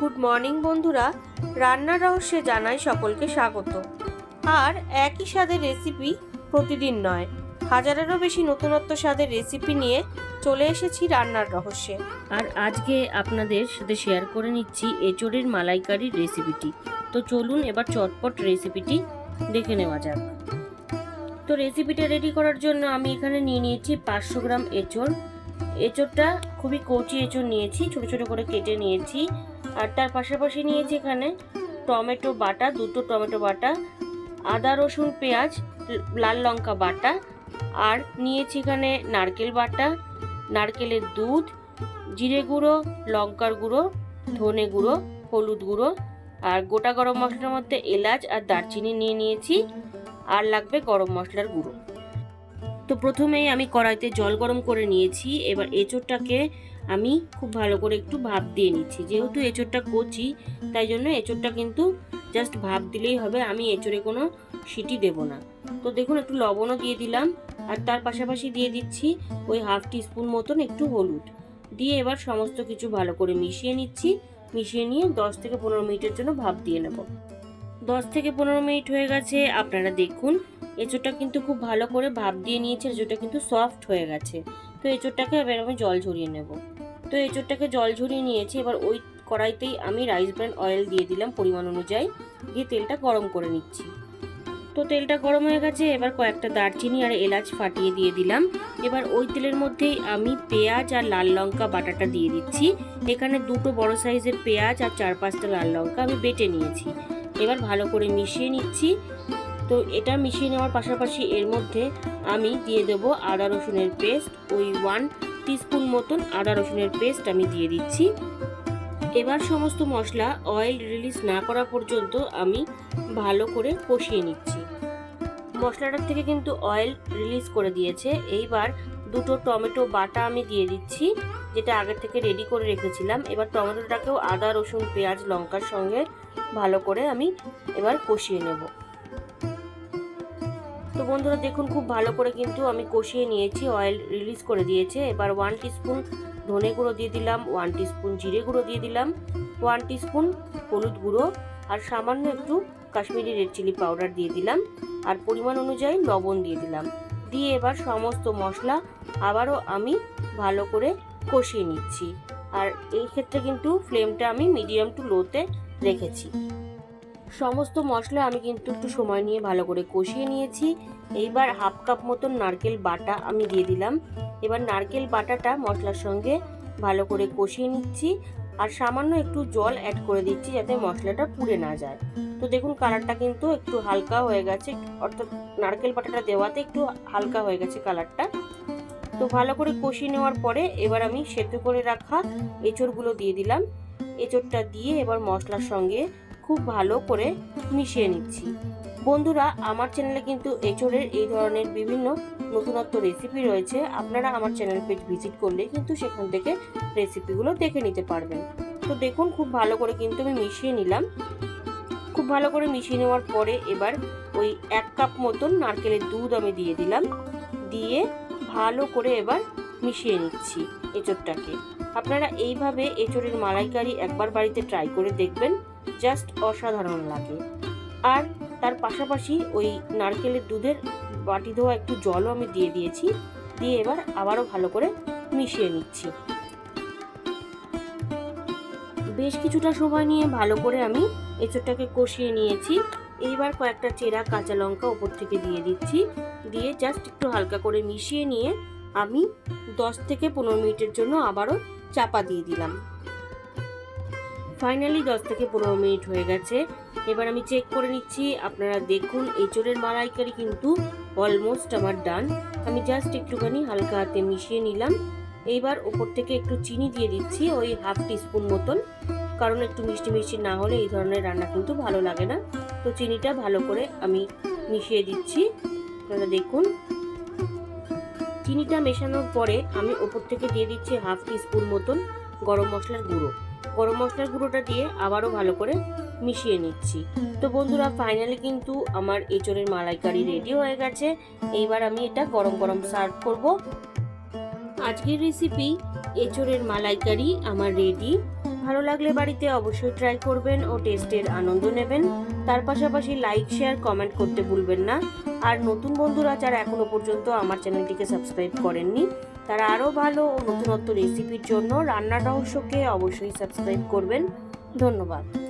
Good morning বন্ধুরা। রান্নার রহস্যে জানাই সকলকে স্বাগত। আর একই স্বাদের রেসিপি প্রতিদিন নয়, হাজারেরও বেশি নতুনত্ব স্বাদের রেসিপি নিয়ে চলে এসেছি রান্নার রহস্যে। আর আজকে আপনাদের সাথে শেয়ার করে নিচ্ছি এঁচড়ের মালাইকারির রেসিপিটি। তো চলুন এবার চটপট রেসিপিটি দেখে নেওয়া যাক। তো রেসিপিটা রেডি করার জন্য আমি এখানে নিয়ে নিয়েছি পাঁচশো গ্রাম এঁচড়। এঁচড়টা খুবই কচি এঁচড় নিয়েছি, ছোট ছোট করে কেটে নিয়েছি। আর তার পাশাপাশি নিয়েছি এখানে টমেটো বাটা, দুটো টমেটো বাটা, আদা, রসুন, পেঁয়াজ, লাল লঙ্কা বাটা, আর নিয়েছি এখানে নারকেল বাটা, নারকেলের দুধ, জিরে গুঁড়ো, লঙ্কার গুঁড়ো, ধনে গুঁড়ো, হলুদ গুঁড়ো, আর গোটা গরম মশলার মধ্যে এলাচ আর দারচিনি নিয়ে নিয়েছি, আর লাগবে গরম মশলার গুঁড়ো। তো প্রথমেই আমি কড়াইতে জল গরম করে নিয়েছি। এবার এঁচোড়টাকে আমি খুব ভালো করে একটু ভাপ দিয়ে নিচ্ছি। যেহেতু এঁচোড়টা কচি, তাই জন্য এঁচোড়টা কিন্তু জাস্ট ভাপ দিলেই হবে। আমি এঁচোড়ে কোনো সিটি দেব না। তো দেখুন, একটু লবণও দিয়ে দিলাম। আর তার পাশাপাশি দিয়ে দিচ্ছি ওই হাফ টিস্পুন মতন একটু হলুদ। দিয়ে এবার সমস্ত কিছু ভালো করে মিশিয়ে নিচ্ছি। মিশিয়ে নিয়ে দশ থেকে পনেরো মিনিটের জন্য ভাপ দিয়ে নেব। দশ থেকে পনেরো মিনিট হয়ে গেছে। আপনারা দেখুন এঁচোড়টা কিন্তু খুব ভালো করে ভাপ দিয়ে নিয়েছে এঁচোড়টা কিন্তু সফট হয়ে গেছে। তো এঁচোড়টাকে এবার আমি জল ঝরিয়ে নেব। তো এঁচোড়টাকে জল ঝরিয়ে নিয়েছি, এবার ওই কড়াইতেই আমি রাইস ব্র্যান্ড অয়েল দিয়ে দিলাম পরিমাণ অনুযায়ী। দিয়ে তেলটা গরম করে নিচ্ছি। তো তেলটা গরম হয়ে গেছে, এবার কয়েকটা দারচিনি আর এলাচ ফাটিয়ে দিয়ে দিলাম। এবার ওই তেলের মধ্যেই আমি পেঁয়াজ আর লাল লঙ্কা বাটাটা দিয়ে দিচ্ছি। এখানে দুটো বড় সাইজের পেঁয়াজ আর চার পাঁচটা লাল লঙ্কা আমি বেটে নিয়েছি। এবার ভালো করে মিশিয়ে নিচ্ছি। তো এটা মিশিয়ে নেওয়ার পাশাপাশি এর মধ্যে আমি দিয়ে দেব আদা রসুনের পেস্ট। ওই ওয়ান টিস্পুন মতন আদা রসুনের পেস্ট আমি দিয়ে দিচ্ছি। এবার সমস্ত মশলা অয়েল রিলিজ না করা পর্যন্ত আমি ভালো করে কষিয়ে নিচ্ছি। মশলাটার থেকে কিন্তু অয়েল রিলিজ করে দিয়েছে। এইবার দুটো টমেটো বাটা আমি দিয়ে দিচ্ছি, যেটা আগে থেকে রেডি করে রেখেছিলাম। এবার টমেটোটাকেও আদা, রসুন, পেঁয়াজ, লঙ্কার সঙ্গে ভালো করে আমি এবার কষিয়ে নেব। তো বন্ধুরা দেখুন, খুব ভালো করে কিন্তু আমি কষিয়ে নিয়েছি অয়েল রিলিজ করে দিয়েছে। এবার ওয়ান টিস্পুন ধনে গুঁড়ো দিয়ে দিলাম ওয়ান টিস্পুন জিরে গুঁড়ো দিয়ে দিলাম ওয়ান টিস্পুন হলুদ গুঁড়ো, আর সামান্য একটু কাশ্মীরি রেড চিলি পাউডার দিয়ে দিলাম, আর পরিমাণ অনুযায়ী লবণ দিয়ে দিলাম। দিয়ে এবার সমস্ত মশলা আবারও আমি ভালো করে কষিয়ে নিচ্ছি। আর এই ক্ষেত্রে কিন্তু ফ্লেমটা আমি মিডিয়াম টু লোতে রেখেছি। সমস্ত মশলা আমি কিন্তু একটু সময় নিয়ে ভালো করে কষিয়ে নিয়েছি। এইবার হাফ কাপ মতন নারকেল বাটা আমি দিয়ে দিলাম। এবার নারকেল বাটাটা মশলার সঙ্গে ভালো করে কষিয়ে নিচ্ছি আর সামান্য একটু জল অ্যাড করে দিচ্ছি যাতে মশলাটা পুড়ে না যায়। তো দেখুন কালারটা কিন্তু একটু হালকা হয়ে গেছে, অর্থাৎ নারকেল বাটাটা দেওয়াতে একটু হালকা হয়ে গেছে কালারটা তো ভালো করে কষিয়ে নেওয়ার পরে এবার আমি সেদ্ধ করে রাখা এঁচড়গুলো দিয়ে দিলাম। এঁচড়টা দিয়ে এবার মশলার সঙ্গে খুব ভালো করে মিশিয়ে নিচ্ছি। বন্ধুরা, আমার চ্যানেলে কিন্তু এঁচড়ের এই ধরনের বিভিন্ন নতুনত্ব রেসিপি রয়েছে। আপনারা আমার চ্যানেল পেজ ভিজিট করলে কিন্তু সেখান থেকে রেসিপিগুলো দেখে নিতে পারবেন। তো দেখুন, খুব ভালো করে কিন্তু আমি মিশিয়ে নিলাম। খুব ভালো করে মিশিয়ে নেওয়ার পরে এবার ওই এক কাপ মতন নারকেলের দুধ আমি দিয়ে দিলাম। দিয়ে ভালো করে এবার মিশিয়ে নিচ্ছি এঁচড়টাকে। আপনারা এইভাবে এঁচড়ের মালাইকারি একবার বাড়িতে ট্রাই করে দেখবেন। জাস্ট অসাধারণ লাগে। আর তার পাশাপাশি ওই নারকেলের দুধের বাটি ধোয়া একটু জলও আমি দিয়ে দিয়েছি, দিয়ে এবার আবারও ভালো করে মিশিয়ে নিচ্ছি। বেশ কিছুটা সময় নিয়ে ভালো করে আমি এঁচড়টাকে কষিয়ে নিয়েছি। এইবার কয়েকটা চেরা কাঁচা লঙ্কা ওপর থেকে দিয়ে দিচ্ছি। দিয়ে জাস্ট একটু হালকা করে মিশিয়ে নিয়ে আমি দশ থেকে পনেরো মিনিটের জন্য আবারও চাপা দিয়ে দিলাম। ফাইনালি দশ থেকে পনেরো মিনিট হয়ে গেছে। এবার আমি চেক করে নিচ্ছি, আপনারা দেখুন, এঁচড়ের মালাইকারি কিন্তু অলমোস্ট আমার ডান আমি জাস্ট একটুখানি হালকা হাতে মিশিয়ে নিলাম। এইবার ওপর থেকে একটু চিনি দিয়ে দিচ্ছি, ওই হাফ টিস্পুন মতন। কারণ একটু মিষ্টি মিষ্টি না হলে এই ধরনের রান্না কিন্তু ভালো লাগে না। তো চিনিটা ভালো করে আমি মিশিয়ে দিচ্ছি। আপনারা দেখুন। চিনিটা মেশানোর পরে আমি ওপর থেকে দিয়ে দিচ্ছি হাফ টিস্পুন মতন গরম মশলার গুঁড়ো। গরম মশলার গুঁড়োটা দিয়ে আবারও ভালো করে মিশিয়ে নিচ্ছি। তো বন্ধুরা ফাইনালি কিন্তু আমার এঁচড়ের মালাইকারি রেডি হয়ে গেছে। এইবার আমি এটা গরম গরম সার্ভ করব। আজকের রেসিপি এঁচড়ের মালাইকারি আমার রেডি ভালো লাগলে বাড়িতে অবশ্যই ট্রাই করবেন ও টেস্টের আনন্দ নেবেন। তার পাশাপাশি লাইক শেয়ার কমেন্ট করতে ভুলবেন না। আর নতুন বন্ধুরা যারা এখনও পর্যন্ত আমার চ্যানেলটিকে সাবস্ক্রাইব করেননি তারা আরও ভালো ও নতুনত্ব রেসিপির জন্য রান্না রহস্যকে অবশ্যই সাবস্ক্রাইব করবেন। ধন্যবাদ।